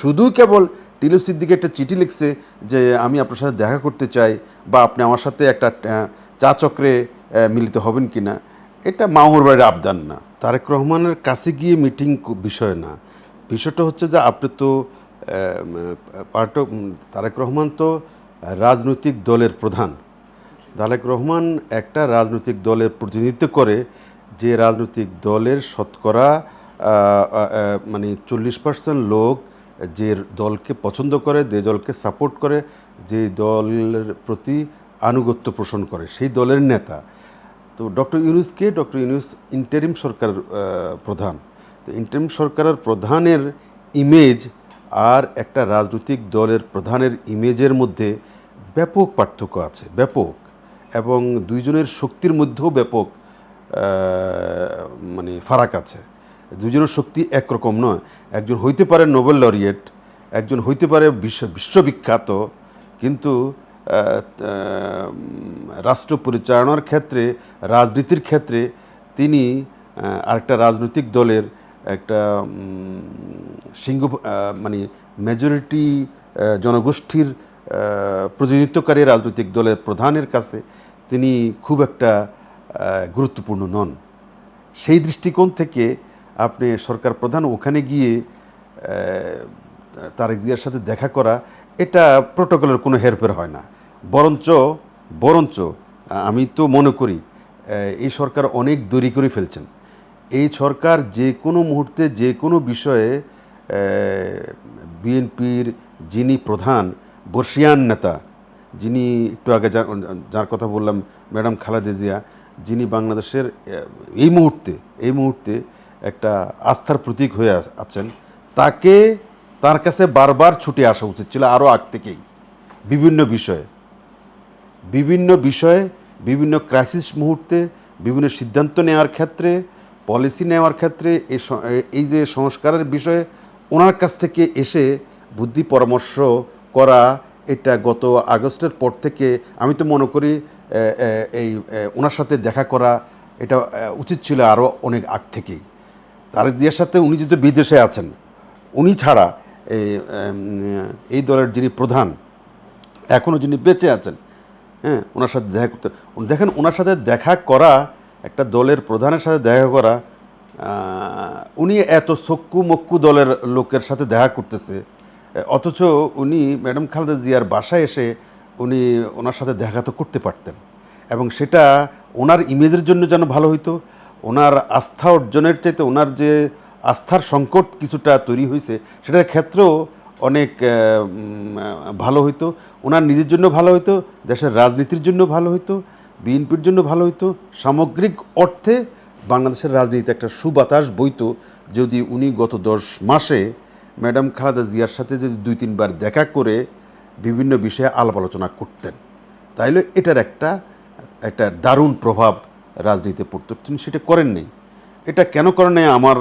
শুধু কেবল টিলু সিদ্দিকে একটা চিঠি লিখছে যে আমি আপনার সাথে দেখা করতে চাই বা আপনি আমার সাথে একটা চা চক্রে মিলিত হবেন কি না এটা মামুর বাড়ির আবদান না। তারেক রহমানের কাছে গিয়ে মিটিং বিষয় না। বিষয়টা হচ্ছে যে আপনি তো পার্ট তারেক রহমান তো রাজনৈতিক দলের প্রধান। তারেক রহমান একটা রাজনৈতিক দলের প্রতিনিধিত্ব করে যে রাজনৈতিক দলের শতকরা মানে চল্লিশ পার্সেন্ট লোক যে দলকে পছন্দ করে, যে দলকে সাপোর্ট করে, যে দলের প্রতি আনুগত্য পোষণ করে, সেই দলের নেতা। তো ডক্টর ইউনুসকে ডক্টর ইউনুস ইন্টারিম সরকার প্রধান। তো ইন্টারিম সরকারের প্রধানের ইমেজ আর একটা রাজনৈতিক দলের প্রধানের ইমেজের মধ্যে ব্যাপক পার্থক্য আছে, ব্যাপক। এবং দুইজনের শক্তির মধ্যেও ব্যাপক মানে ফারাক আছে। দুজনের শক্তি একরকম নয়। একজন হইতে পারে নোবেল লরিয়েট, একজন হইতে পারে বিশ্ব বিশ্ববিখ্যাত, কিন্তু রাষ্ট্র পরিচালনার ক্ষেত্রে, রাজনীতির ক্ষেত্রে তিনি আরেকটা রাজনৈতিক দলের একটা সিংহ মানে মেজরিটি জনগোষ্ঠীর প্রতিনিধিত্বকারী রাজনৈতিক দলের প্রধানের কাছে তিনি খুব একটা গুরুত্বপূর্ণ নন। সেই দৃষ্টিকোণ থেকে আপনি সরকার প্রধান, ওখানে গিয়ে তারেক জিয়ার সাথে দেখা করা, এটা প্রোটোকলের কোনো হেরফের হয় না। বরঞ্চ বরঞ্চ, আমি তো মনে করি এই সরকার অনেক দেরি করে ফেলছেন। এই সরকার যে কোনো মুহূর্তে, যে কোনো বিষয়ে বিএনপির যিনি প্রধান, বর্ষিয়ান নেতা, যিনি একটু আগে যার কথা বললাম, ম্যাডাম খালেদা জিয়া, যিনি বাংলাদেশের এই মুহূর্তে এই মুহূর্তে একটা আস্থার প্রতীক হয়ে আছেন। তাকে, তার কাছে বারবার ছুটে আসা উচিত ছিল আরও আগ থেকেই। বিভিন্ন বিষয়ে। বিভিন্ন বিষয়ে, বিভিন্ন ক্রাইসিস মুহূর্তে, বিভিন্ন সিদ্ধান্ত নেওয়ার ক্ষেত্রে পলিসি নেওয়ার ক্ষেত্রে এই যে সংস্কারের বিষয়ে ওনার কাছ থেকে এসে বুদ্ধি পরামর্শ করা, এটা গত আগস্টের পর থেকে আমি তো মনে করি এই ওনার সাথে দেখা করা, এটা উচিত ছিল আরও অনেক আগ থেকেই। তারেক জিয়ার সাথে উনি যেহেতু বিদেশে আছেন উনি ছাড়া এই, দলের যিনি প্রধান এখনও যিনি বেঁচে আছেন হ্যাঁ ওনার সাথে দেখা করতে দেখেন ওনার সাথে দেখা করা একটা দলের প্রধানের সাথে দেখা করা উনি এত সক্কু মক্কু দলের লোকের সাথে দেখা করতেছে অথচ উনি ম্যাডাম খালেদা জিয়ার বাসায় এসে উনি ওনার সাথে দেখা তো করতে পারতেন এবং সেটা ওনার ইমেজের জন্য যেন ভালো হইতো ওনার আস্থা অর্জনের চাইতে ওনার যে আস্থার সংকট কিছুটা তৈরি হয়েছে, সেটার ক্ষেত্রেও অনেক ভালো হইতো। ওনার নিজের জন্য ভালো হইতো, দেশের রাজনীতির জন্য ভালো হইতো, বিএনপির জন্য ভালো হইতো। সামগ্রিক অর্থে বাংলাদেশের রাজনীতিতে একটা সুবাতাস বইতো, যদি উনি গত দশ মাসে ম্যাডাম খালেদা জিয়ার সাথে যদি দুই, তিনবার দেখা করে বিভিন্ন বিষয়ে আলাপ আলোচনা করতেন, তাইলে এটার একটা একটা দারুণ প্রভাব রাজনীতিতে পড়তো, তিনি সেটা করেননি। এটা কেন করেন নাই আমার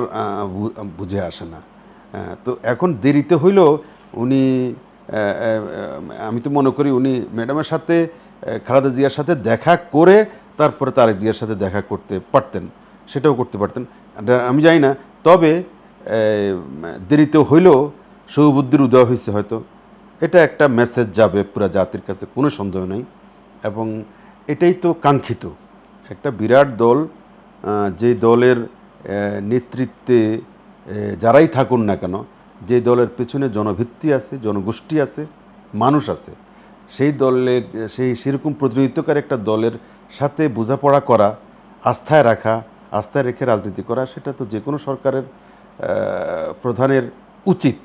বুঝে আসে না। তো এখন দেরিতে হইলেও উনি আমি তো মনে করি উনি ম্যাডামের সাথে খালেদা জিয়ার সাথে দেখা করে তারপরে তারেক জিয়ার সাথে দেখা করতে পারতেন, সেটাও করতে পারতেন। আমি জানি না, তবে দেরিতে হইলেও সৌবুদ্ধির উদয় হয়েছে হয়তো। এটা একটা মেসেজ যাবে পুরা জাতির কাছে, কোনো সন্দেহ নেই। এবং এটাই তো কাঙ্ক্ষিত। একটা বিরাট দল যে দলের নেতৃত্বে যারাই থাকুন না কেন যে দলের পেছনে জনভিত্তি আছে, জনগোষ্ঠী আছে, মানুষ আছে, সেই দলের, সেই সেরকম প্রতিনিধিত্বকারী একটা দলের সাথে বোঝাপড়া করা, আস্থায় রাখা, আস্থায় রেখে রাজনীতি করা, সেটা তো যে কোনো সরকারের প্রধানের উচিত।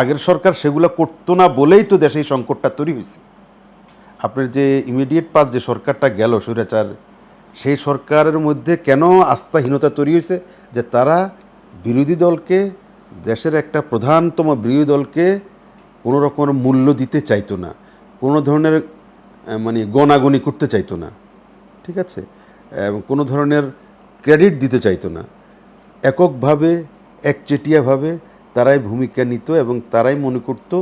আগের সরকার সেগুলো করতো না বলেই তো দেশে এই সংকটটা তৈরি হয়েছে আপনার যে ইমিডিয়েট পাস যে সরকারটা গেল, স্বৈরাচার, সেই সরকারের মধ্যে কেন আস্থাহীনতা তৈরি হয়েছে? যে তারা বিরোধী দলকে, দেশের একটা প্রধানতম বিরোধী দলকে কোনো রকম মূল্য দিতে চাইতো না, কোনো ধরনের মানে গণাগণি করতে চাইতো না, ঠিক আছে? এবং কোনো ধরনের ক্রেডিট দিতে চাইতো না। এককভাবে, একচেটিয়াভাবে তারাই ভূমিকা নিত এবং তারাই মনে করত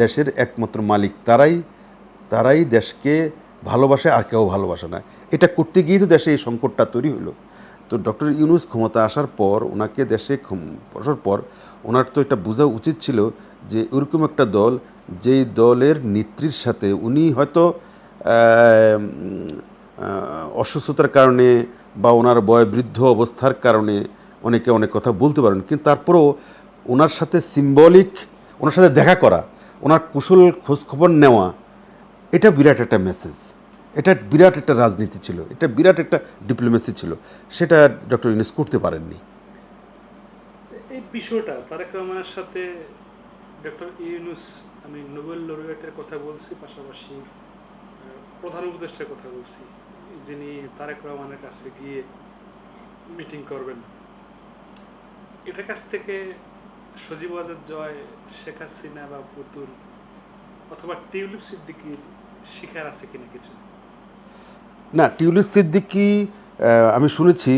দেশের একমাত্র মালিক, তারাই তারাই দেশকে ভালোবাসে আর কেউ ভালোবাসে না। এটা করতে গিয়েই তো দেশে এই সংকটটা তৈরি হলো। তো ডক্টর ইউনুস ক্ষমতা আসার পর, ওনাকে দেশে আসার পর, ওনার তো এটা বোঝা উচিত ছিল যে ওরকম একটা দল, যেই দলের নেত্রীর সাথে উনি হয়তো অসুস্থতার কারণে বা ওনার বয়বৃদ্ধ অবস্থার কারণে অনেকে অনেক কথা বলতে পারেন, কিন্তু তারপরেও ওনার সাথে সিম্বলিক ওনার সাথে দেখা করা, ওনার কুশল খোঁজখবর নেওয়া এটা বিরাট একটা মেসেজ এটা বিরাট একটা রাজনীতি ছিল। এটা বিরাট একটা ডিপ্লোমেসি ছিল। সেটা ডক্টর ইউনুস করতে পারেননি। এই বিষয়টা, তারেক রহমানের সাথে ডক্টর ইউনুস, আমি নোবেল লরিয়েটের কথা বলছি, পাশাপাশি প্রধান উপদেষ্টার কথা বলছি। যিনি তারেক রহমানের কাছে গিয়ে মিটিং করবেন। এটার কাছ থেকে সজীব ওয়াজেদ জয়, শেখ হাসিনা বা পুতুল, অথবা টিউলিপ সিদ্দিকির শিকার আছে কিনা কিছু? না টিউলিপ সিদ্দিকি আমি শুনেছি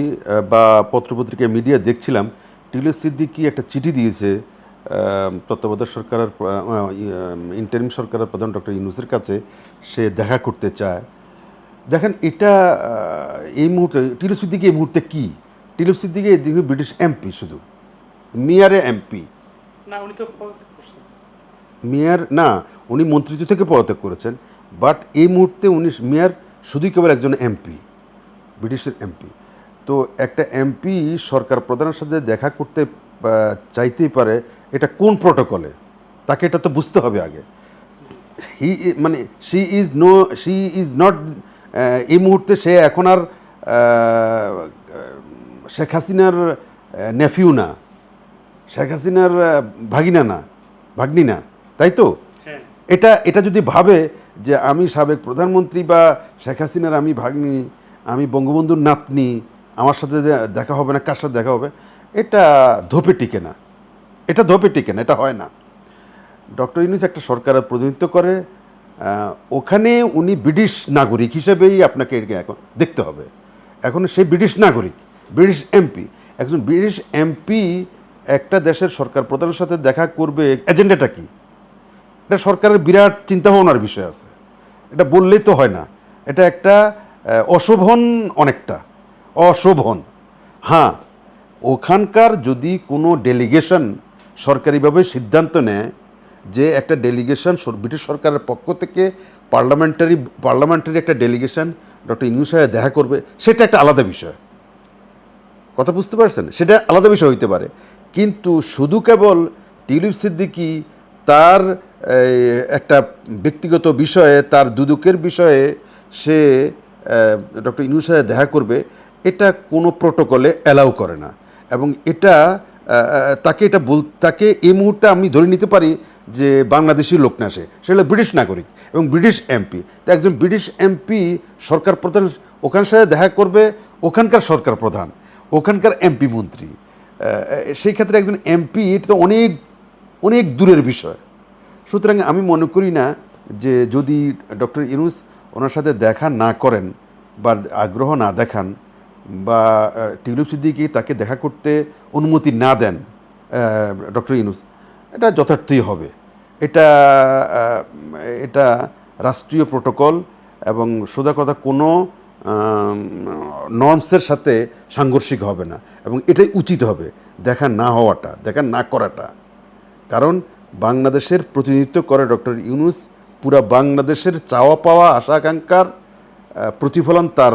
বা পত্রপত্রিকায় মিডিয়া দেখছিলাম টিউলিপ সিদ্দিকি একটা চিঠি দিয়েছে তত্ত্বাবধায়ক সরকারের ইন্টারিম সরকারের প্রধান ডক্টর ইউনুসের কাছে সে দেখা করতে চায়। দেখেন এটা এই মুহূর্তে টিউলিপ সিদ্দিকি এই মুহূর্তে কী? টিউলিপ সিদ্দিকি এই দিকে ব্রিটিশ এমপি শুধু। মেয়ারে এমপি। না উনি তো মেয়র না উনি মন্ত্রিত্ব থেকে পদত্যাগ করেছেন। বাট এই মুহূর্তে উনি মেয়র শুধুই কেবল একজন এমপি, ব্রিটিশের এমপি। তো একটা এমপি সরকার প্রধানের সাথে দেখা করতে চাইতেই পারে এটা কোন প্রোটোকলে, তাকে এটা তো বুঝতে হবে আগে। হি মানে she is no she is not এই মুহূর্তে সে এখন আর শেখ হাসিনার নেফিউ না, শেখ হাসিনার ভাগিনা না, ভাগ্নি না, তাই তো? এটা এটা যদি ভাবে যে আমি সাবেক প্রধানমন্ত্রী বা শেখ হাসিনার আমি ভাগ্নি, আমি বঙ্গবন্ধুর নাতনি, আমার সাথে দেখা হবে না, কার সাথে দেখা হবে, এটা ধোপে টিকে না। এটা ধোপে টিকে না, এটা হয় না। ডক্টর ইউনিস একটা সরকারের প্রতিনিধিত্ব করে ওখানে উনি ব্রিটিশ নাগরিক হিসেবেই আপনাকে এখন দেখতে হবে। এখন সেই ব্রিটিশ নাগরিক, ব্রিটিশ এমপি। একজন ব্রিটিশ এমপি একটা দেশের সরকার প্রধানের সাথে দেখা করবে, এজেন্ডাটা কি? এটা সরকারের বিরাট চিন্তাভাবনার বিষয় আছে। এটা বললেই তো হয় না। এটা একটা অশোভন অনেকটা। অশোভন। হ্যাঁ ওখানকার যদি কোনো ডেলিগেশন সরকারিভাবে সিদ্ধান্ত নেয় যে একটা ডেলিগেশন ব্রিটিশ সরকারের পক্ষ থেকে পার্লামেন্টারি পার্লামেন্টারি একটা ডেলিগেশন ডক্টর ইনু সাহেব দেখা করবে, সেটা একটা আলাদা বিষয়। কথা বুঝতে পারছেন? সেটা আলাদা বিষয় হইতে পারে। কিন্তু শুধু কেবল টিউলিপ সিদ্দিকি তার একটা ব্যক্তিগত বিষয়ে, তার দুদুকের বিষয়ে সে ডক্টর ইনু সাহেব দেখা করবে, এটা কোনো প্রোটোকলে অ্যালাউ করে না। এবং এটা তাকে এটা বল, তাকে এই মুহূর্তে আমি ধরে নিতে পারি যে বাংলাদেশি লোক না সে। হলো ব্রিটিশ নাগরিক এবং ব্রিটিশ এমপি। তো একজন ব্রিটিশ এমপি সরকার প্রধান ওখানের সাথে দেখা করবে, ওখানকার সরকার প্রধান, ওখানকার এমপি মন্ত্রী। সেই ক্ষেত্রে একজন এমপি, এটা তো অনেক অনেক দূরের বিষয়। সুতরাং আমি মনে করি না যে যদি ডক্টর ইউনুস ওনার সাথে দেখা না করেন বা আগ্রহ না দেখান বা টিউলিপ সিদ্দিকি তাকে দেখা করতে অনুমতি না দেন ডক্টর ইউনুস, এটা যথার্থই হবে। এটা এটা রাষ্ট্রীয় প্রোটোকল এবং সোজা কথা কোনো নর্মসের সাথে সাংঘর্ষিক হবে না এবং এটাই উচিত হবে, দেখা না হওয়াটা, দেখা না করাটা। কারণ বাংলাদেশের প্রতিনিধিত্ব করে ডক্টর ইউনুস। পুরা বাংলাদেশের চাওয়া পাওয়া আশা আকাঙ্ক্ষার প্রতিফলন তার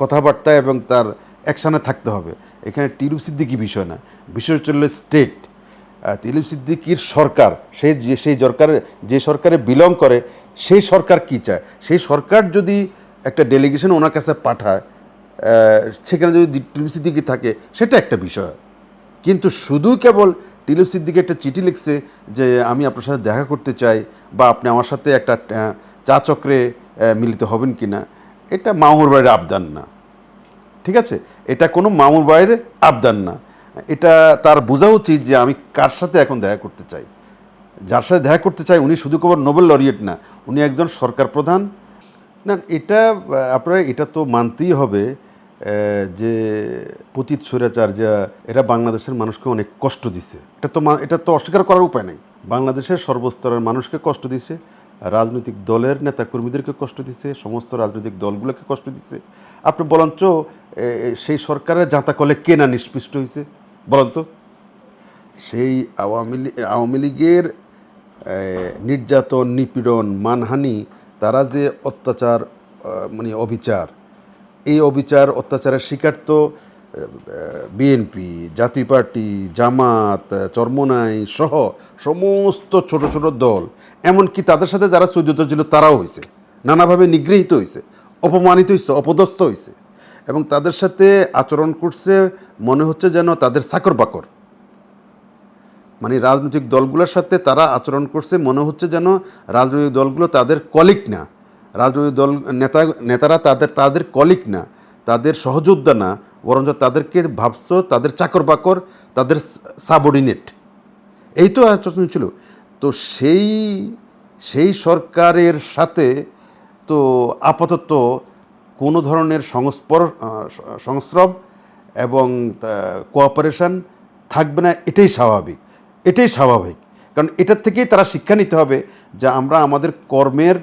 কথাবার্তা এবং তার অ্যাকশানে থাকতে হবে। এখানে টিরুপ সিদ্দিকি বিষয় না, বিষয় চললে স্টেট তিলিপ সিদ্দিকির সরকার, সে যে, সেই সরকার, যে সরকারে বিলং করে, সেই সরকার কি চায়? সেই সরকার যদি একটা ডেলিগেশন ওনার কাছে পাঠায় সেখানে যদি টিলিপ সিদ্দিকি থাকে, সেটা একটা বিষয়। কিন্তু শুধু কেবল টিলুপ সিদ্দিকে একটা চিঠি লিখছে যে, আমি আপনার সাথে দেখা করতে চাই বা আপনি আমার সাথে একটা চা চক্রে মিলিত হবেন কি না এটা মামুর বাড়ির আবদান না। ঠিক আছে? এটা কোনো মামুর বাড়ির আবদান না। এটা তার বোঝা উচিত যে, আমি কার সাথে এখন দেখা করতে চাই? যার সাথে দেখা করতে চাই উনি শুধু কেবল নোবেল লরিয়েট না, উনি একজন সরকার প্রধান। না, এটা আপনারা এটা তো মানতেই হবে যে পতিত স্বৈরাচার যা এরা বাংলাদেশের মানুষকে অনেক কষ্ট দিছে। এটা তো এটা তো অস্বীকার করার উপায় নেই। বাংলাদেশের সর্বস্তরের মানুষকে কষ্ট দিছে রাজনৈতিক দলের নেতাকর্মীদেরকে কষ্ট দিছে সমস্ত রাজনৈতিক দলগুলোকে কষ্ট দিছে। আপনি এ, সেই সরকারের জাঁতা কলে কে না নিষ্পৃষ্ট হয়েছে বলেন তো। সেই আওয়ামী লীগ আওয়ামী লীগের নির্যাতন নিপীড়ন মানহানি তারা যে অত্যাচার মানে অবিচার এই অবিচার অত্যাচারের শিকার তো বিএনপি জাতীয় পার্টি, জামাত চরমনাই সহ সমস্ত ছোট ছোট দল। এমনকি তাদের সাথে যারা চৌদ্দ ছিল, তারাও হয়েছে নানাভাবে নিগৃহীত হয়েছে অপমানিত হয়েছে অপদস্থ হয়েছে এবং তাদের সাথে আচরণ করছে, মনে হচ্ছে যেন তাদের চাকর বাকর। মানে রাজনৈতিক দলগুলোর সাথে তারা আচরণ করছে, মনে হচ্ছে যেন রাজনৈতিক দলগুলো তাদের কলিক না। রাজনৈতিক দল নেতা, নেতারা তাদের তাদের কলিক না, তাদের সহযোদ্ধা না, বরঞ্চ তাদেরকে ভাবছ, তাদের চাকর বাকর, তাদের সাবঅর্ডিনেট এই তো আচরণ ছিল। তো সেই সেই সরকারের সাথে তো আপাতত কোনো ধরনের সংস্পর সংস্রব এবং কোঅপারেশন থাকবে না, এটাই স্বাভাবিক। এটাই স্বাভাবিক। কারণ এটার থেকেই তারা শিক্ষা নিতে হবে যে আমরা আমাদের কর্মের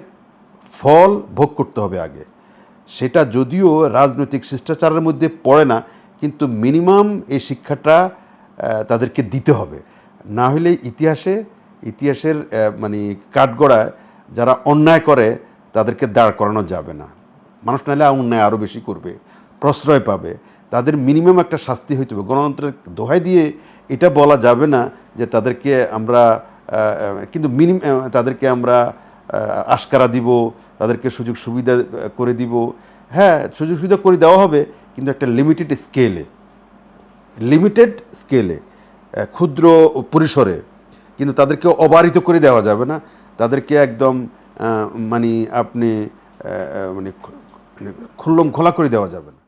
ফল ভোগ করতে হবে আগে। সেটা যদিও রাজনৈতিক শিষ্টাচারের মধ্যে পড়ে না, কিন্তু মিনিমাম এই শিক্ষাটা তাদেরকে দিতে হবে। না হলে ইতিহাসে, ইতিহাসের মানে কাঠগড়ায় যারা অন্যায় করে, তাদেরকে দাঁড় করানো যাবে না। মানুষ নাহলে অন্যায় আরও বেশি করবে, প্রশ্রয় পাবে। তাদের মিনিমাম একটা শাস্তি হইতে হবে। গণতন্ত্রের দোহাই দিয়ে এটা বলা যাবে না যে তাদেরকে আমরা কিন্তু মিনিম তাদেরকে আমরা আশকারা দিব, তাদেরকে সুযোগ সুবিধা করে দিব। হ্যাঁ সুযোগ সুবিধা করে দেওয়া হবে, কিন্তু একটা লিমিটেড স্কেলে লিমিটেড স্কেলে ক্ষুদ্র পরিসরে। কিন্তু তাদেরকে অবারিত করে দেওয়া যাবে না। তাদেরকে একদম মানে আপনি মানে খুল্লম খোলা করে দেওয়া যাবে না।